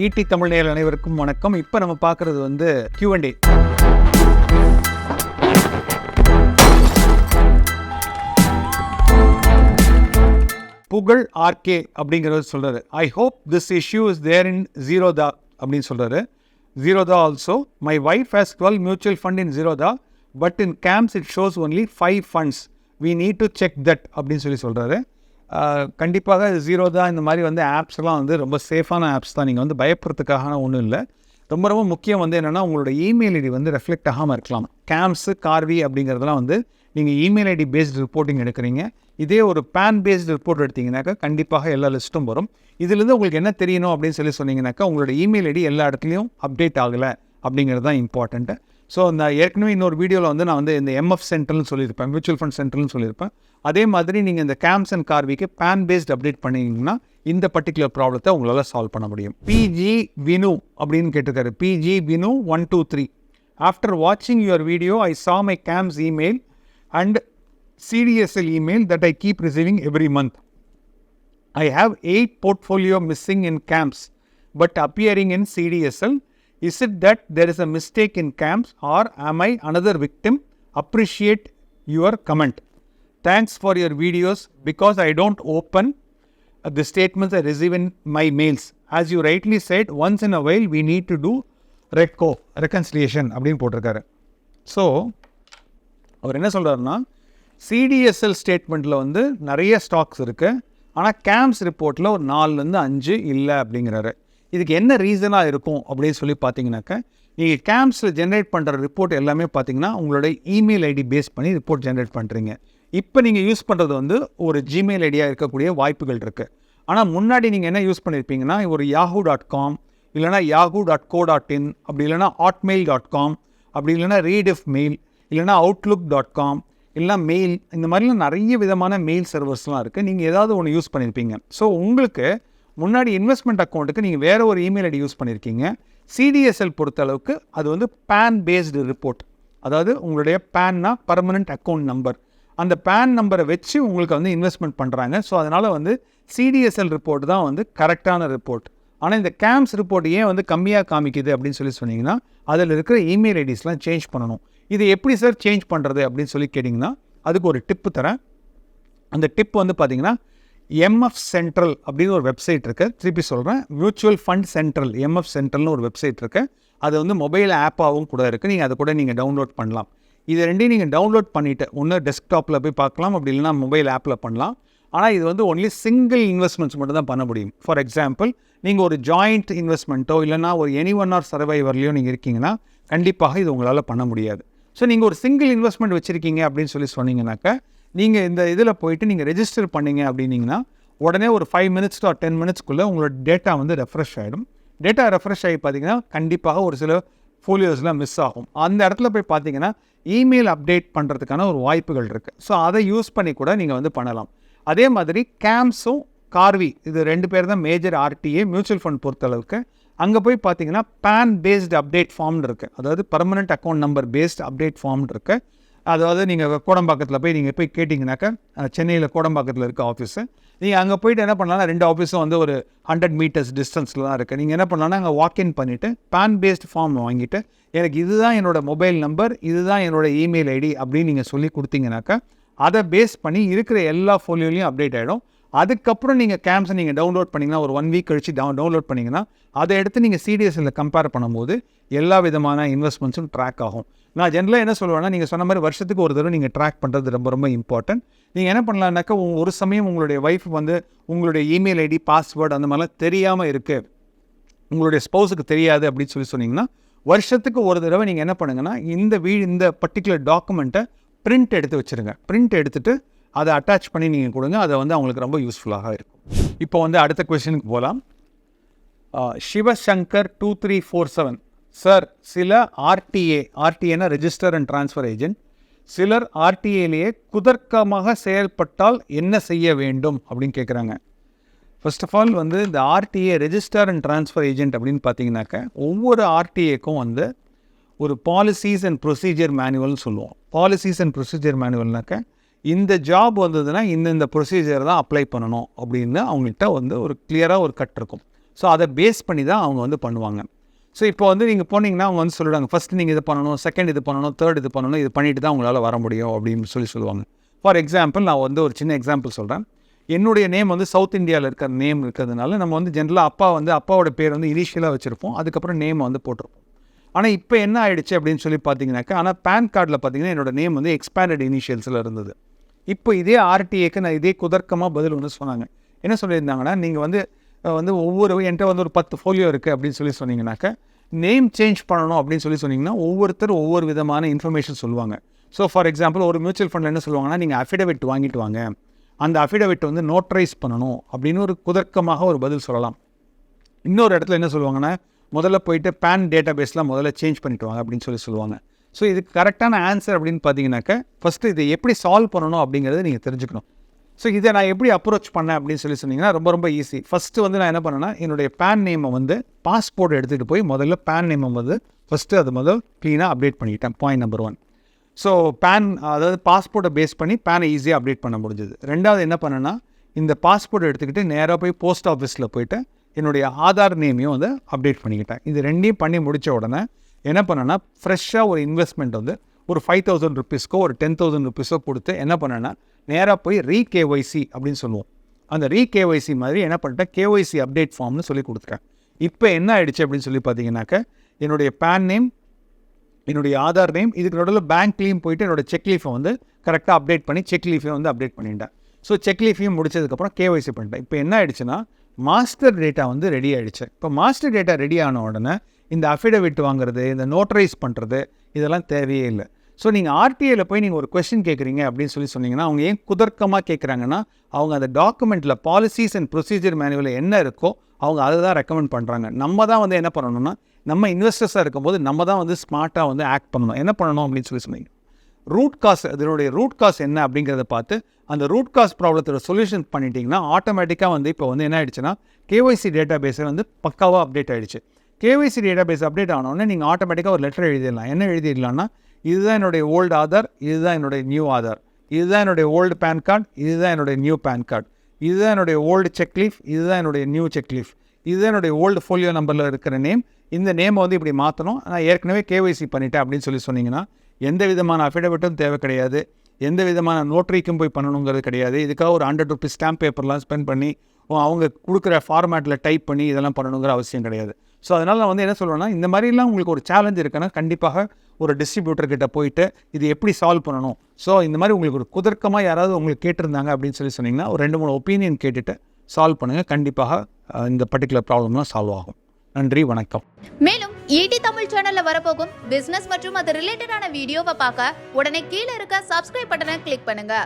ED Tamil நேயர் அனைவருக்கும் வணக்கம். இப்போ நம்ம பார்க்குறது வந்து கியூஎன்டி புகழ் ஆர்கே அப்படிங்கிறது சொல்கிறாரு I hope this issue is there in Zerodha அப்படின்னு சொல்கிறாரு Zerodha also my wife has twelve mutual fund in Zerodha but in CAMS it shows only five funds we need to check that அப்படின்னு சொல்லி சொல்கிறாரு கண்டிப்பாக zero தான். இந்த மாதிரி வந்து ஆப்ஸ்லாம் வந்து ரொம்ப சேஃபான ஆப்ஸ் தான். நீங்கள் வந்து பயப்படுறதுக்காக ஒன்றும் இல்லை. ரொம்ப ரொம்ப முக்கியம் வந்து என்னென்னா உங்களோட இமெயில் ஐடி வந்து ரெஃப்ளெக்ட் ஆகாமல் இருக்கலாம். கேம்ஸு கார்வி அப்படிங்கிறதுலாம் வந்து நீங்கள் இமெயில் ஐடி பேஸ்டு ரிப்போர்ட்டிங் எடுக்கிறீங்க. இதே ஒரு பேன் பேஸ்டு ரிப்போர்ட் எடுத்தீங்கன்னாக்கா கண்டிப்பாக எல்லா லிஸ்ட்டும் வரும். இதுலேருந்து உங்களுக்கு என்ன தெரியணும் அப்படின்னு சொல்லி சொன்னீங்கன்னாக்கா உங்களோட இமெயில் ஐடி எல்லா இடத்துலையும் அப்டேட் ஆகலை அப்படிங்கிறது தான் இம்பார்ட்டண்ட்டு ஸோ அந்த ஏற்கனவே இன்னொரு வீடியோவில் வந்து நான் வந்து இந்த எம்எஃப் சென்டர்னு சொல்லியிருப்பேன் மியூச்சுவல் ஃபண்ட் சென்டர்னு சொல்லியிருப்பேன். அதே மாதிரி நீங்கள் இந்த கேம்ஸ் அண்ட் கார்விக்கு பேன் பேஸ்ட் அப்டேட் பண்ணிங்கன்னா இந்த பர்டிகுலர் ப்ராப்ளத்தை உங்களால் சால்வ் பண்ண முடியும். பிஜி வினு அப்படின்னு கேட்டிருக்காரு. P G Vinu one two three after வாட்சிங் your video I saw my CAMS email and CDSL email that I keep receiving every month I have eight portfolio missing in CAMS but appearing in CDSL Is it that there is a mistake in camps or am I another victim? Appreciate your comment. Thanks for your videos because I don't open uh, the statements I receive in my mails. As you rightly said, once in a while we need to do RECO, reconciliation அப்படின்னு போட்டிருக்காரு so அவர் என்ன சொல்கிறாருன்னா CDSL ஸ்டேட்மெண்ட்டில் வந்து நிறைய stocks இருக்குது ஆனால் games ரிப்போர்ட்டில் ஒரு நாலுலேருந்து அஞ்சு இல்லை அப்படிங்கிறாரு இதுக்கு என்ன ரீசனாக இருக்கும் அப்படின்னு சொல்லி பார்த்தீங்கன்னாக்க நீங்கள் கேம்ப்ஸில் ஜென்ரேட் பண்ணுற ரிப்போர்ட் எல்லாமே பார்த்தீங்கன்னா உங்களோட இமெயில் ஐடி பேஸ் பண்ணி ரிப்போர்ட் ஜென்ரேட் பண்ணுறீங்க இப்போ நீங்கள் யூஸ் பண்ணுறது வந்து ஒரு ஜிமெயில் ஐடியாக இருக்கக்கூடிய வாய்ப்புகள் இருக்குது ஆனால் முன்னாடி நீங்கள் என்ன யூஸ் பண்ணியிருப்பீங்கன்னா ஒரு யாஹூ டாட் காம் இல்லைனா Yahoo dot co dot in அப்படி இல்லைனா ஹாட்மெயில் டாட் காம் அப்படி இல்லைனா ரீடிஃப் மெயில் இல்லைனா அவுட்லுக் டாட் காம் இல்லைனா மெயில் இந்த மாதிரிலாம் நிறைய விதமான மெயில் சர்வர்ஸ்லாம் இருக்குது நீங்கள் ஏதாவது ஒன்று யூஸ் பண்ணியிருப்பீங்க ஸோ உங்களுக்கு முன்னாடி இன்வெஸ்ட்மெண்ட் அக்கௌண்ட்டுக்கு நீங்கள் வேறு ஒரு இமெயில் ஐடி யூஸ் பண்ணியிருக்கீங்க சிடிஎஸ்எல் பொறுத்தளவுக்கு அது வந்து பேன் பேஸ்டு ரிப்போர்ட் அதாவது உங்களுடைய பேன்னா பர்மனெண்ட் அக்கௌண்ட் நம்பர் அந்த பேன் நம்பரை வச்சு உங்களுக்கு வந்து இன்வெஸ்ட்மெண்ட் பண்ணுறாங்க ஸோ அதனால் வந்து சிடிஎஸ்எல் ரிப்போர்ட் தான் வந்து கரெக்டான ரிப்போர்ட் ஆனால் இந்த கேம்ஸ் ரிப்போர்ட் ஏன் வந்து கம்மியாக காமிக்குது அப்படின்னு சொல்லி சொன்னீங்கன்னா அதில் இருக்கிற இமெயில் ஐடிஸ்லாம் சேஞ்ச் பண்ணணும். இது எப்படி சார் சேஞ்ச் பண்ணுறது அப்படின்னு சொல்லி கேட்டிங்கன்னா அதுக்கு ஒரு டிப்பு தரேன். அந்த டிப் வந்து பார்த்திங்கன்னா எம்எஃப் சென்ட்ரல் அப்படின்னு ஒரு வெப்சைட் இருக்குது திருப்பி சொல்கிறேன் மியூச்சுவல் ஃபண்ட் சென்ட்ரல் எம்எஃப் சென்ட்ரல்னு ஒரு வெப்சைட் இருக்குது அது வந்து மொபைல் ஆப்பாகவும் கூட இருக்குது நீங்கள் அதை கூட நீங்கள் டவுன்லோட் பண்ணலாம். இது ரெண்டையும் நீங்கள் டவுன்லோட் பண்ணிவிட்டு ஒன்று டெஸ்க்டாப்பில் போய் பார்க்கலாம். அப்படி இல்லைனா மொபைல் ஆப்பில் பண்ணலாம். ஆனால் இது வந்து ஒன்லி சிங்கிள் இன்வெஸ்ட்மெண்ட்ஸ் மட்டும் தான் பண்ண முடியும். ஃபார் எக்ஸாம்பிள் நீங்கள் ஒரு ஜாயிண்ட் இன்வெஸ்ட்மெண்ட்டோ இல்லைனா ஒரு எனி ஒன் ஆர் சர்வைவர்லையோ நீங்கள் இருக்கீங்கன்னா கண்டிப்பாக இது உங்களால் பண்ண முடியாது. ஸோ நீங்கள் ஒரு சிங்கிள் இன்வெஸ்ட்மெண்ட் வச்சுருக்கீங்க அப்படின்னு சொல்லி சொன்னீங்கன்னாக்கா நீங்கள் இந்த இதில் போயிட்டு நீங்கள் ரெஜிஸ்டர் பண்ணீங்க அப்படின்னீங்கன்னா உடனே ஒரு ஃபைவ் மினிட்ஸ் ஆர் டென் மினிட்ஸ்க்குள்ளே உங்களோட டேட்டா வந்து ரெஃப்ரெஷ் ஆகிடும் டேட்டா ரெஃப்ரெஷ் ஆகி பார்த்தீங்கன்னா கண்டிப்பாக ஒரு சில ஃபோலியோஸ்லாம் மிஸ் ஆகும். அந்த இடத்துல போய் பார்த்தீங்கன்னா இமெயில் அப்டேட் பண்ணுறதுக்கான ஒரு வாய்ப்புகள் இருக்குது ஸோ அதை யூஸ் பண்ணி கூட நீங்கள் வந்து பண்ணலாம். அதே மாதிரி கேம்ஸும் கார்வி இது ரெண்டு பேர் தான் மேஜர் ஆர்டிஏ மியூச்சுவல் ஃபண்ட் பொறுத்தளவுக்கு. அங்கே போய் பார்த்தீங்கன்னா பேன் பேஸ்டு அப்டேட் ஃபார்ம்னு இருக்குது அதாவது permanent account number based update ஃபார்ம்னு இருக்குது அதாவது நீங்கள் கோடம்பாக்கத்தில் போய் நீங்கள் போய் கேட்டிங்கனாக்கா சென்னையில் கோடம்பாக்கத்தில் இருக்க ஆஃபீஸு நீங்கள் அங்கே போயிட்டு என்ன பண்ணலாம்னா ரெண்டு ஆஃபீஸும் வந்து ஒரு ஹண்ட்ரட் மீட்டர்ஸ் டிஸ்டன்ஸில் தான் இருக்குது நீங்கள் என்ன பண்ணலாம்னா அங்கே வாக்இன் பண்ணிவிட்டு பேன் பேஸ்டு ஃபார்ம் வாங்கிட்டு எனக்கு இதுதான் என்னோடய மொபைல் நம்பர் இதுதான் என்னோடய இமெயில் ஐடி அப்படின்னு நீங்கள் சொல்லி கொடுத்தீங்கனாக்கா அதை பேஸ் பண்ணி இருக்கிற எல்லா ஃபோலியோலையும் அப்டேட் ஆகிடும் அதுக்கப்புறம் நீங்கள் கேம்ஸை நீங்கள் டவுன்லோட் பண்ணிங்கன்னா ஒரு ஒன் வீக் கழிச்சு டவுன் டவுன்லோட் பண்ணிங்கன்னா அதை எடுத்து நீங்கள் சிடிஎஸ்சில் கம்பேர் பண்ணும்போது எல்லா விதமான இன்வெஸ்ட்மெண்ட்ஸும் ட்ராக் ஆகும். நான் ஜென்ரலாக என்ன சொல்லுவேன்னா நீங்கள் சொன்ன மாதிரி வருஷத்துக்கு ஒரு தடவை நீங்கள் ட்ராக் பண்ணுறது ரொம்ப ரொம்ப இம்பார்ட்டன்ட் நீங்கள் என்ன பண்ணலான்னாக்கா ஒரு சமயம் உங்களுடைய ஒய்ஃப் வந்து உங்களுடைய இமெயில் ஐடி பாஸ்வேர்டு அந்த மாதிரிலாம் தெரியாமல் இருக்குது உங்களுடைய ஸ்பௌஸுக்கு தெரியாது அப்படின்னு சொல்லி சொன்னீங்கன்னா வருஷத்துக்கு ஒரு தடவை நீங்கள் என்ன பண்ணுங்கன்னா இந்த வீ இந்த பர்டிகுலர் டாக்குமெண்ட்டை பிரிண்ட் எடுத்து வச்சுருங்க. பிரிண்ட் எடுத்துகிட்டு அதை அட்டாச் பண்ணி நீங்கள் கொடுங்க. அதை வந்து அவங்களுக்கு ரொம்ப யூஸ்ஃபுல்லாக இருக்கும். இப்போ வந்து அடுத்த கொஷனுக்கு போகலாம் Sivashankar two three four seven sir சில ஆர்டிஏ ஆர்டிஏனா ரெஜிஸ்டர் அண்ட் ட்ரான்ஸ்ஃபர் ஏஜென்ட் சிலர் ஆர்டிஏலேயே குதர்க்கமாக செயல்பட்டால் என்ன செய்ய வேண்டும் அப்படின்னு கேட்குறாங்க ஃபர்ஸ்ட் ஆஃப் ஆல் வந்து இந்த RTA register and transfer agent அப்படின்னு பார்த்தீங்கன்னாக்க ஒவ்வொரு ஆர்டிஏக்கும் வந்து ஒரு பாலிசிஸ் அண்ட் ப்ரொசீஜர் மேனுவல்னு சொல்லுவோம். பாலிசிஸ் அண்ட் ப்ரொசீஜர் மேனுவல்னாக்க இந்த ஜாப் வந்ததுன்னா இந்தந்த ப்ரொசீஜர் தான் அப்ளை பண்ணணும் அப்படின்னு அவங்கள்ட்ட வந்து ஒரு கிளியராக ஒரு கட் இருக்கும். ஸோ அதை பேஸ் பண்ணி தான் அவங்க வந்து பண்ணுவாங்க. ஸோ இப்போ வந்து நீங்கள் போனீங்கன்னா அவங்க வந்து சொல்லிடுவாங்க ஃபஸ்ட் நீங்கள் இது பண்ணணும் செகண்ட் இது பண்ணணும் தேர்ட் இது பண்ணணும் இது பண்ணிட்டு தான் உங்களால் வர முடியும் அப்படின்னு சொல்லி சொல்லுவாங்க. ஃபார் எக்ஸாம்பிள் நான் வந்து ஒரு சின்ன எக்ஸாம்பிள் சொல்கிறேன் என்னுடைய நேம் வந்து சவுத் இந்தியாவில் இருக்கிற நேம் இருக்கிறதுனால நம்ம வந்து ஜென்ரலாக அப்பா வந்து அப்பாவோட பேர் வந்து இனிஷியலாக வச்சுருப்போம். அதுக்கப்புறம் நேம் வந்து போட்டிருப்போம். ஆனால் இப்போ என்ன ஆயிடுச்சு அப்படின்னு சொல்லி பார்த்தீங்கன்னாக்கா ஆனால் பேன் கார்டில் பார்த்தீங்கன்னா என்னோட நேம் வந்து எக்ஸ்பேண்டட் இனிஷியல்ஸில் இருந்தது. இப்போ இதே ஆர்டிஏக்கு நான் இதே குதர்க்கமாக பதில் ஒன்று சொன்னாங்க. என்ன சொல்லியிருந்தாங்கன்னா நீங்கள் வந்து வந்து ஒவ்வொரு என்கிட்ட வந்து ஒரு பத்து ஃபோலியோ இருக்குது அப்படின்னு சொல்லி சொன்னீங்கன்னாக்கா நேம் சேஞ்ச் பண்ணணும் அப்படின்னு சொல்லி சொன்னீங்கன்னா ஒவ்வொருத்தர் ஒவ்வொரு விதமான இன்ஃபர்மேஷன் சொல்லுவாங்க. ஸோ ஃபார் எக்ஸாம்பிள் ஒரு மியூச்சுவல் ஃபண்டில் என்ன சொல்லுவாங்கன்னா நீங்கள் அஃபிடவிட் வாங்கிட்டு வாங்க. அந்த அஃபிடவிட் வந்து நோட்ரைஸ் பண்ணணும் அப்படின்னு ஒரு குதர்க்கமாக ஒரு பதில் சொல்லலாம். இன்னொரு இடத்துல என்ன சொல்லுவாங்கன்னா முதல்ல போயிட்டு பேன் டேட்டா பேஸ்லாம் முதல்ல சேஞ்ச் பண்ணிட்டு வாங்க அப்படின்னு சொல்லி சொல்லுவாங்க. ஸோ இதுக்கு கரெக்டான ஆன்சர் அப்படின்னு பார்த்தீங்கன்னாக்க ஃபஸ்ட்டு இதை எப்படி சால்வ் பண்ணணும் அப்படிங்கிறத நீங்கள் தெரிஞ்சுக்கணும். ஸோ இதை நான் எப்படி அப்ரோச் பண்ணேன் அப்படின்னு சொல்லி சொன்னீங்கன்னா ரொம்ப ரொம்ப ஈஸி ஃபஸ்ட்டு வந்து நான் என்ன பண்ணேன்னா என்னுடைய பேன் நேமை வந்து பாஸ்போர்ட் எடுத்துகிட்டு போய் முதல்ல பேன் நேமை வந்து ஃபஸ்ட்டு அது முதல் க்ளீனாக அப்டேட் பண்ணிக்கிட்டேன் point number one so PAN அதாவது பாஸ்போர்ட்டை பேஸ் பண்ணி பேனை ஈஸியாக அப்டேட் பண்ண முடிஞ்சது. ரெண்டாவது என்ன பண்ணேன்னா இந்த பாஸ்போர்ட் எடுத்துக்கிட்டு நேராக போய் போஸ்ட் ஆஃபீஸில் போயிட்டு என்னுடைய ஆதார் நேமையும் வந்து அப்டேட் பண்ணிக்கிட்டேன். இது ரெண்டையும் பண்ணி முடித்த உடனே என்ன பண்ணேன்னா ஃப்ரெஷ்ஷாக ஒரு இன்வெஸ்ட்மெண்ட் வந்து ஒரு ஃபைவ் தௌசண்ட் ருபீஸ்க்கோ ஒரு டென் தௌசண்ட் ருபீஸோ கொடுத்து என்ன பண்ணேன்னா நேராக போய் ரீ கேஒய்சி அப்படின்னு சொல்லுவோம். அந்த ரீ கேஒய்சி மாதிரி என்ன பண்ணிட்டேன் கேஒய்சி அப்டேட் ஃபார்ம்னு சொல்லி கொடுத்துட்டேன். இப்போ என்ன ஆயிடுச்சு அப்படின்னு சொல்லி பார்த்தீங்கன்னாக்க என்னுடைய பேன் நேம் என்னுடைய ஆதார் நேம் இதுக்கு நடுவில் பேங்க்லேயும் போயிட்டு என்னோடய செக் லீஃபை வந்து கரெக்டாக அப்டேட் பண்ணி செக் லீஃபை வந்து அப்டேட் பண்ணிட்டேன். ஸோ செக் லீஃபையும் முடிச்சதுக்கப்புறம் கேஒய்சி பண்ணிட்டேன். இப்போ என்ன ஆயிடுச்சுன்னா மாஸ்டர் டேட்டா வந்து ரெடி ஆகிடுச்சு இப்போ மாஸ்டர் டேட்டா ரெடி ஆன உடனே இந்த அஃபிடவிட் வாங்குறது இந்த நோட்டரைஸ் பண்ணுறது இதெல்லாம் தேவையே இல்லை. ஸோ நீங்கள் ஆர்டிஐயில் போய் நீங்கள் ஒரு கொஸ்டின் கேட்குறீங்க அப்படின்னு சொல்லி சொன்னீங்கன்னா அவங்க ஏன் குதர்க்கமாக கேட்குறாங்கன்னா அவங்க அந்த டாக்குமெண்ட்டில் பாலிசிஸ் அண்ட் ப்ரொசீஜர் மேனுவலில் என்ன இருக்கோ அவங்க அதை தான் ரெக்கமெண்ட் பண்ணுறாங்க நம்ம தான் வந்து என்ன பண்ணணும்னா நம்ம இன்வெஸ்டர்ஸாக இருக்கும்போது நம்ம தான் வந்து ஸ்மார்ட்டாக வந்து ஆக்ட் பண்ணணும். என்ன பண்ணணும் அப்படின்னு சொல்லி சொன்னீங்க? ரூட் காஸ் அதனுடைய ரூட் காஸ் என்ன அப்படிங்கிறத பார்த்து அந்த ரூட் காஸ் ப்ராப்ளத்தோட சொல்யூஷன் பண்ணிட்டீங்கன்னா ஆட்டோமேட்டிக்காக வந்து இப்போ வந்து என்ன ஆயிடுச்சுன்னா கேஒய்சி டேட்டா பேஸில் வந்து பக்காவாக அப்டேட் ஆகிடுச்சு கேவைசி டேட்டா பேஸ் அப்டேட் ஆனோடனே நீங்கள் ஆட்டோமேட்டிக்காக ஒரு லெட்டர் எழுதிடலாம். என்ன எழுதிடலாம்னா இதுதான் என்னுடைய ஓல்டு ஆதார் இதுதான் என்னுடைய நியூ ஆதார் இதுதான் என்னுடைய ஓல்டு பேன் கார்டு இதுதான் என்னுடைய நியூ பேன் கார்டு இதுதான் என்னுடைய ஓல்டு செக் லீஃப் இதுதான் என்னுடைய நியூ செக் லீஃப் இதுதான் என்னுடைய ஓல்டு ஃபோலியோ நம்பரில் இருக்கிற நேம் இந்த நேமை வந்து இப்படி மாற்றணும் நான் ஏற்கனவே கேவைசி பண்ணிட்டேன் அப்படின்னு சொல்லி சொன்னீங்கன்னா எந்த விதமான அஃபிடவிட்டும் தேவை கிடையாது. எந்த விதமான நோட்ரிக்கும் போய் பண்ணணுங்கிறது கிடையாது. இதுக்காக ஒரு ஹண்ட்ரட் ருபீஸ் ஸ்டாம்ப் பேப்பர்லாம் ஸ்பெண்ட் பண்ணி அவங்க கொடுக்குற ஃபார்மேட்டில் டைப் பண்ணி இதெல்லாம் பண்ணணுங்கிற அவசியம் கிடையாது. ஸோ அதனால் நான் வந்து என்ன சொல்லுவேன்னா இந்த மாதிரிலாம் உங்களுக்கு ஒரு சேலஞ்ச் இருக்குன்னா கண்டிப்பாக ஒரு டிஸ்ட்ரிபியூட்டர்கிட்ட போயிட்டு இது எப்படி சால்வ் பண்ணணும்? ஸோ இந்த மாதிரி உங்களுக்கு ஒரு குதர்க்கமாக யாராவது உங்களுக்கு கேட்டிருந்தாங்க அப்படின்னு சொல்லி சொன்னீங்கன்னா ஒரு ரெண்டு மூணு ஒப்பீனியன் கேட்டுட்டு சால்வ் பண்ணுங்கள் கண்டிப்பாக இந்த பர்டிகுலர் ப்ராப்ளம்லாம் சால்வ் ஆகும். நன்றி வணக்கம். மேலும் ஈடி தமிழ் சேனல்ல வரப்போகும் பிசினஸ் மற்றும் அது ரிலேட்டடான வீடியோவை பார்க்க உடனே கீழே இருக்க சப்ஸ்கிரைப் பட்டனை கிளிக் பண்ணுங்க.